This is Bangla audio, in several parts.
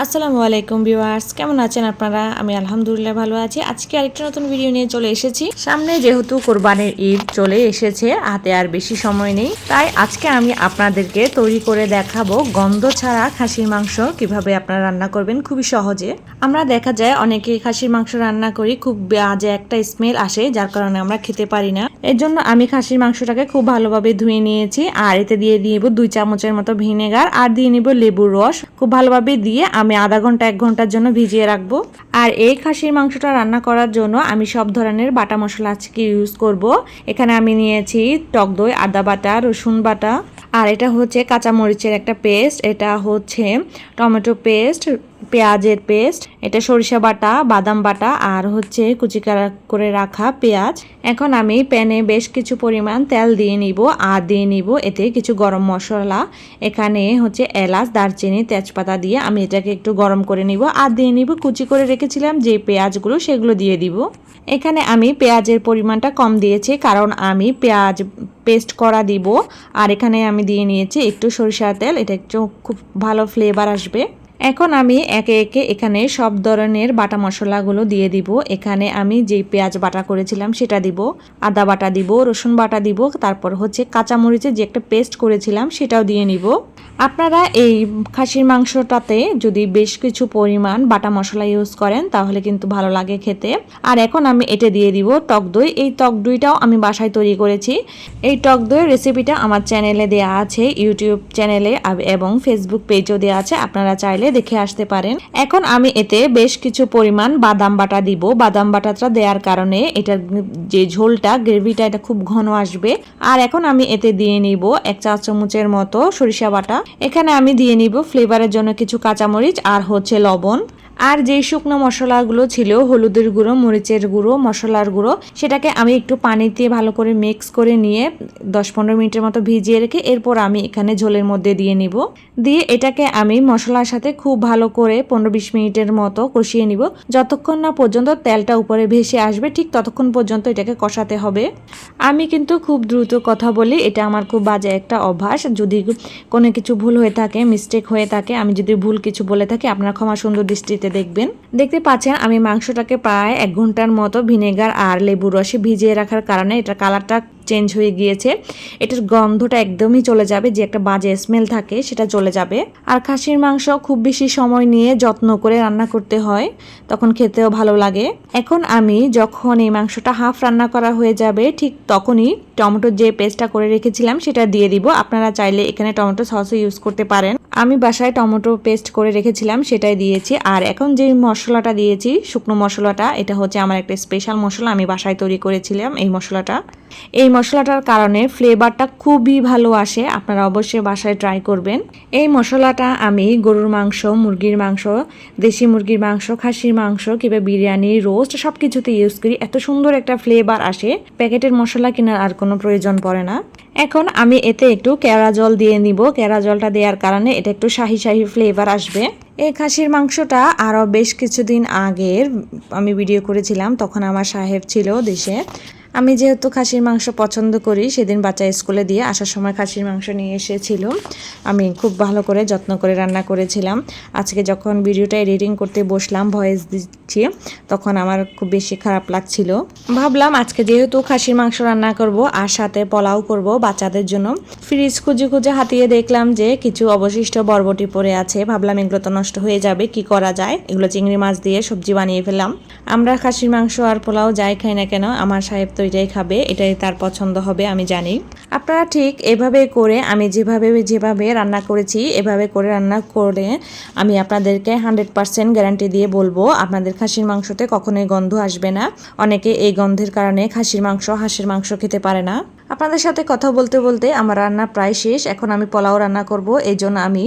আসসালামু আলাইকুম ভিউয়ার্স, কেমন আছেন আপনারা? আমি আলহামদুলিল্লাহ ভালো আছি। আজকে আরেকটা নতুন ভিডিও নিয়ে চলে এসেছি। সামনে যেহেতু কোরবানির ঈদ চলে এসেছে, হাতে আর বেশি সময় নেই, তাই আজকে আমি আপনাদেরকে তৈরি করে দেখাবো গন্ধ ছাড়া খাসির মাংস, কীভাবে আপনারা রান্না করবেন খুবই সহজে। আমরা দেখা যায় অনেকে খাসির মাংস রান্না করি, খুব বাজে একটা স্মেল আসে, যার কারণে আমরা খেতে পারি না। এর জন্য আমি খাসির মাংসটাকে খুব ভালোভাবে ধুয়ে নিয়েছি, আর এতে দিয়ে দিব দুই চামচের মতো ভিনেগার, আর দিয়ে নিব লেবুর রস। খুব ভালোভাবে দিয়ে আমি আধা ঘণ্টা, এক ঘণ্টার জন্য ভিজিয়ে রাখব। আর এই খাসির মাংসটা রান্না করার জন্য আমি সব ধরনের বাটা মশলা আজকে ইউজ করব। এখানে আমি নিয়েছি টক দই, আদা বাটা, রসুন বাটা। আর এটা হচ্ছে কাঁচামরিচের একটা পেস্ট এটা হচ্ছে টমেটো পেস্ট পেঁয়াজের পেস্ট, এটা সরিষা বাটা, বাদাম বাটা, আর হচ্ছে কুচিকা করে রাখা পেঁয়াজ। এখন আমি প্যানে বেশ কিছু পরিমাণ তেল দিয়ে নিব, আর দিয়ে নিব এতে কিছু গরম মশলা। এখানে হচ্ছে এলাচ, দারচিনি, তেজপাতা দিয়ে আমি এটাকে একটু গরম করে নিব, আর দিয়ে নিব কুচি করে রেখেছিলাম যে পেঁয়াজগুলো সেগুলো দিয়ে দিব। এখানে আমি পেঁয়াজের পরিমাণটা কম দিয়েছি, কারণ আমি পেঁয়াজ পেস্ট করা দিব, আর এখানে আমি দিয়ে নিয়েছি একটু সরিষার তেল, এটা একটু খুব ভালো ফ্লেভার আসবে। এখন আমি একে একে এখানে সব ধরনের বাটা মশলাগুলো দিয়ে দিব। এখানে আমি যেই পেঁয়াজ বাটা করেছিলাম সেটা দিব, আদা বাটা দিব, রসুন বাটা দিব, তারপর হচ্ছে কাঁচামরিচের যে একটা পেস্ট করেছিলাম সেটাও দিয়ে নিব। আপনারা এই খাসির মাংসটাতে যদি বেশ কিছু পরিমাণ বাটা মশলা ইউজ করেন, তাহলে কিন্তু ভালো লাগে খেতে। আর এখন আমি এটা দিয়ে দিব টক দই। এই টক দইটাও আমি বাসায় তৈরি করেছি। এই টক দইয়ের রেসিপিটা আমার চ্যানেলে দেওয়া আছে ইউটিউব চ্যানেলে এবং ফেসবুক পেজও দেওয়া আছে। আপনারা চাইলে দেখে আসতে পারেন। এখন আমি এতে বেশ কিছু পরিমাণ বাদাম বাটা দিব। বাদাম বাটাটা দেওয়ার কারণে এটার যে ঝোলটা, গ্রেভিটা, এটা খুব ঘন আসবে। আর এখন আমি এতে দিয়ে নিব এক চা চামচের মতো সরিষা বাটা। এখানে আমি দিয়ে নিব ফ্লেভারের জন্য কিছু কাঁচামরিচ আর হচ্ছে লবণ। আর যেই শুকনো মশলাগুলো ছিল, হলুদের গুঁড়ো, মরিচের গুঁড়ো, মশলার গুঁড়ো, সেটাকে আমি একটু পানিতে ভালো করে মিক্স করে নিয়ে দশ পনেরো মিনিটের মতো ভিজিয়ে রেখে এরপর আমি এখানে ঝোলের মধ্যে দিয়ে নিব। দিয়ে এটাকে আমি মশলার সাথে খুব ভালো করে পনেরো বিশ মিনিটের মতো কষিয়ে নিব। যতক্ষণ না পর্যন্ত তেলটা উপরে ভেসে আসবে, ঠিক ততক্ষণ পর্যন্ত এটাকে কষাতে হবে। আমি কিন্তু খুব দ্রুত কথা বলি, এটা আমার খুব বাজে একটা অভ্যাস। যদি কোনো কিছু ভুল হয়ে থাকে মিস্টেক হয়ে থাকে, আমি যদি ভুল কিছু বলে থাকি, আপনারা ক্ষমা সুন্দর দৃষ্টিতে দেখবেন। দেখতে পাচ্ছেন, আমি মাংসটাকে প্রায় এক ঘণ্টার মতো ভিনেগার আর লেবুর রসে ভিজিয়ে রাখার কারণে এটা কালারটা চেঞ্জ হয়ে গিয়েছে। এটার গন্ধটা একদমই চলে যাবে, যে একটা বাজে স্মেল থাকে, সেটা চলে যাবে। আর খাসির মাংস খুব বেশি সময় নিয়ে যত্ন করে রান্না করতে হয়, তখন খেতেও ভালো লাগে। এখন আমি যখন এই মাংসটা হাফ রান্না করা হয়ে যাবে, ঠিক তখনই টমেটোর যে পেস্টটা করে রেখেছিলাম, সেটা দিয়ে দিব। আপনারা চাইলে এখানে টমেটো সসও ইউজ করতে পারেন। আমি বাসায় টমেটো পেস্ট করে রেখেছিলাম, সেটাই দিয়েছি। আর এখন যে মশলাটা দিয়েছি, শুকনো মশলাটা, এটা হচ্ছে আমার একটা স্পেশাল মশলা, আমি বাসায় তৈরি করেছিলাম এই মশলাটা। এই মশলাটার কারণে ফ্লেভারটা খুবই ভালো আসে, আপনারা অবশ্যই বাসায় ট্রাই করবেন। এই মশলাটা আমি গরুর মাংস, মুরগির মাংস, দেশি মুরগির মাংস, খাসির মাংস, কিংবা বিরিয়ানি রোস্ট সব কিছুতে ইউজ করি। এত সুন্দর একটা ফ্লেভার আসে, প্যাকেটের মশলা কেনার আর কোনো প্রয়োজন পড়ে না। এখন আমি এতে একটু কেওড়া জল দিয়ে নিব। কেওড়া জলটা দেওয়ার কারণে এটা একটু শাহি শাহি ফ্লেভার আসবে। এই খাসির মাংসটা আরও বেশ কিছুদিন আগের, আমি ভিডিও করেছিলাম, তখন আমার সাহেব ছিল দেশে। আমি যেহেতু খাসির মাংস পছন্দ করি, সেদিন বাচ্চা স্কুলে দিয়ে আসার সময় খাসির মাংস নিয়ে এসেছিল। আমি খুব ভালো করে যত্ন করে রান্না করেছিলাম। আজকে যখন ভিডিওটা এডিটিং করতে বসলাম, ভয়েস দিচ্ছি, তখন আমার খুব বেশি খারাপ লাগছিল। ভাবলাম আজকে যেহেতু খাসির মাংস রান্না করব আর সাথে পোলাও করব বাচ্চাদের জন্য, ফ্রিজ খুঁজে খুঁজে হাতিয়ে দেখলাম যে কিছু অবশিষ্ট বরবটি পড়ে আছে। ভাবলাম এগুলো তো নষ্ট হয়ে যাবে, কি করা যায়? এগুলো চিংড়ি মাছ দিয়ে সবজি বানিয়ে ফেললাম। আমরা খাসির মাংস আর পোলাও যাই খাই না কেন, আমার সাহেব তো এটাই খাবে, এটাই তার পছন্দ হবে, আমি জানি। আপনারা ঠিক এভাবে করে আমি যেভাবে যেভাবে রান্না করেছি, এভাবে করে রান্না করে আমি আপনাদেরকে হান্ড্রেড পারসেন্ট গ্যারান্টি দিয়ে বলব, আপনাদের খাসির মাংসতে কখনোই গন্ধ আসবে না। অনেকে এই গন্ধের কারণে খাসির মাংস, হাঁসের মাংস খেতে পারে না। আপনাদের সাথে কথা বলতে বলতে আমার রান্না প্রায় শেষ। এখন আমি পোলাও রান্না করব। এই জন্য আমি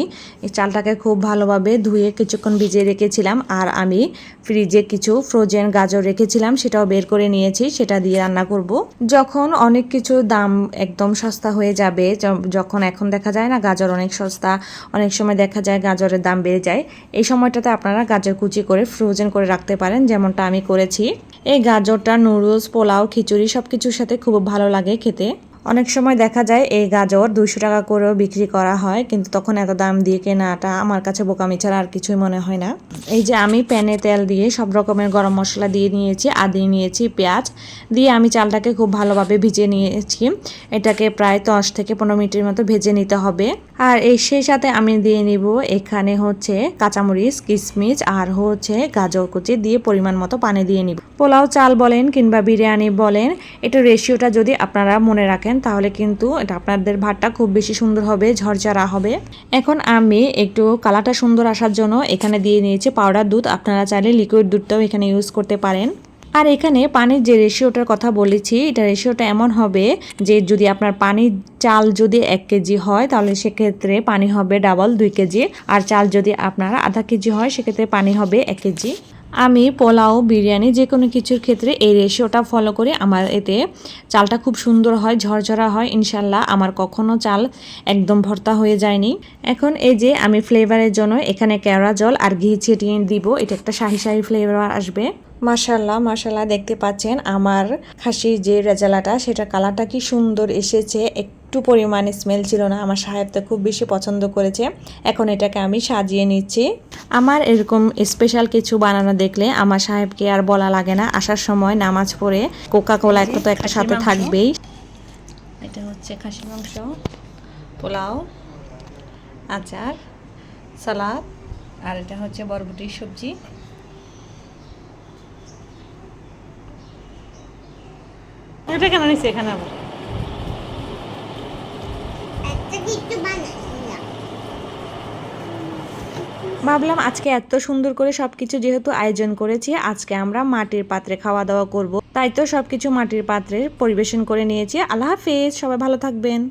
চালটাকে খুব ভালোভাবে ধুয়ে কিছুক্ষণ ভিজিয়ে রেখেছিলাম। আর আমি ফ্রিজে কিছু ফ্রোজেন গাজর রেখেছিলাম, সেটাও বের করে নিয়েছি, সেটা দিয়ে রান্না করব। যখন অনেক কিছু দাম একদম সস্তা হয়ে যাবে যখন এখন দেখা যায় না গাজর অনেক সস্তা, অনেক সময় দেখা যায় গাজরের দাম বেড়ে যায়, এই সময়টাতে আপনারা গাজর কুচি করে ফ্রোজেন করে রাখতে পারেন, যেমনটা আমি করেছি। এই গাজরটা নুডলস পোলাও, খিচুড়ি সব কিছুর সাথে খুব ভালো লাগে খেতে। অনেক সময় দেখা যায় এই গাজর দুইশো টাকা করেও বিক্রি করা হয়, কিন্তু তখন এত দাম দিয়ে কেনাটা আমার কাছে বোকামি ছাড়া আর কিছুই মনে হয় না। এই যে আমি প্যানে তেল দিয়ে সব রকমের গরম মশলা দিয়ে নিয়েছি, আর দিয়ে নিয়েছি পেঁয়াজ, দিয়ে আমি চালটাকে খুব ভালোভাবে ভিজে নিয়েছি। এটাকে প্রায় দশ থেকে পনেরো মিনিটের মতো ভেজে নিতে হবে। আর এই সেই সাথে আমি দিয়ে নিব এখানে হচ্ছে কাঁচামরিচ কিশমিচ আর হচ্ছে গাজর কুচি দিয়ে পরিমাণ মতো পানি দিয়ে নিব। পোলাও চাল বলেন কিংবা বিরিয়ানি বলেন এটা রেশিওটা যদি আপনারা মনে রাখেন তাহলে কিন্তু এটা আপনাদের ভাতটা খুব বেশি সুন্দর হবে, ঝরঝরা হবে। এখন আমি একটু কালারটা সুন্দর আসার জন্য এখানে দিয়ে নিয়েছি পাউডার দুধ। আপনারা চাইলে লিকুইড দুধটাও এখানে ইউজ করতে পারেন। আর এখানে পানির যে রেশিওটার কথা বলেছি, এটা রেশিওটা এমন হবে যে যদি আপনার পানির চাল যদি এক কেজি হয়, তাহলে সেক্ষেত্রে পানি হবে ডাবল দুই কেজি। আর চাল যদি আপনার আধা কেজি হয়, সেক্ষেত্রে পানি হবে এক কেজি। আমি পোলাও, বিরিয়ানি যে কোনো কিছুর ক্ষেত্রে এই রেশিওটা ফলো করে। আমার এতে চালটা খুব সুন্দর হয়, ঝরঝরা হয়, ইনশাল্লাহ আমার কখনো চাল একদম ভর্তা হয়ে যায়নি। এখন এই যে আমি ফ্লেভারের জন্য এখানে কেওড়া জল আর ঘি ছিটিয়ে দিব, এটা একটা শাহি শাহি ফ্লেভার আসবে। মাশাল্লাহ মাশাল্লাহ, দেখতে পাচ্ছেন আমার খাসির যে রেজালাটা সেটা কালারটা কি সুন্দর এসেছে একটু পরিমাণে স্মেল ছিল না। আমার সাহেবটা খুব বেশি পছন্দ করেছে। এখন এটাকে আমি সাজিয়ে নিচ্ছি। আমার এরকম স্পেশাল কিছু বানানো দেখলে আমার সাহেবকে আর বলা লাগে না। আসার সময় নামাজ পড়ে কোকা কোলা একটা তো একটা সাথে থাকবেই। এটা হচ্ছে খাসি মাংস পোলাও আচার সালাদ আর এটা হচ্ছে বরবটির সবজি। এটা কেন নিচ্ছে এখানে আবার। ভাবলাম আজকে এত সুন্দর করে সবকিছু যেহেতু আয়োজন করেছি, আজকে আমরা মাটির পাত্রে খাওয়া দাওয়া করব। তাই তো সবকিছু মাটির পাত্রে পরিবেশন করে নিয়েছি। আল্লাহ হাফেজ, সবাই ভালো থাকবেন।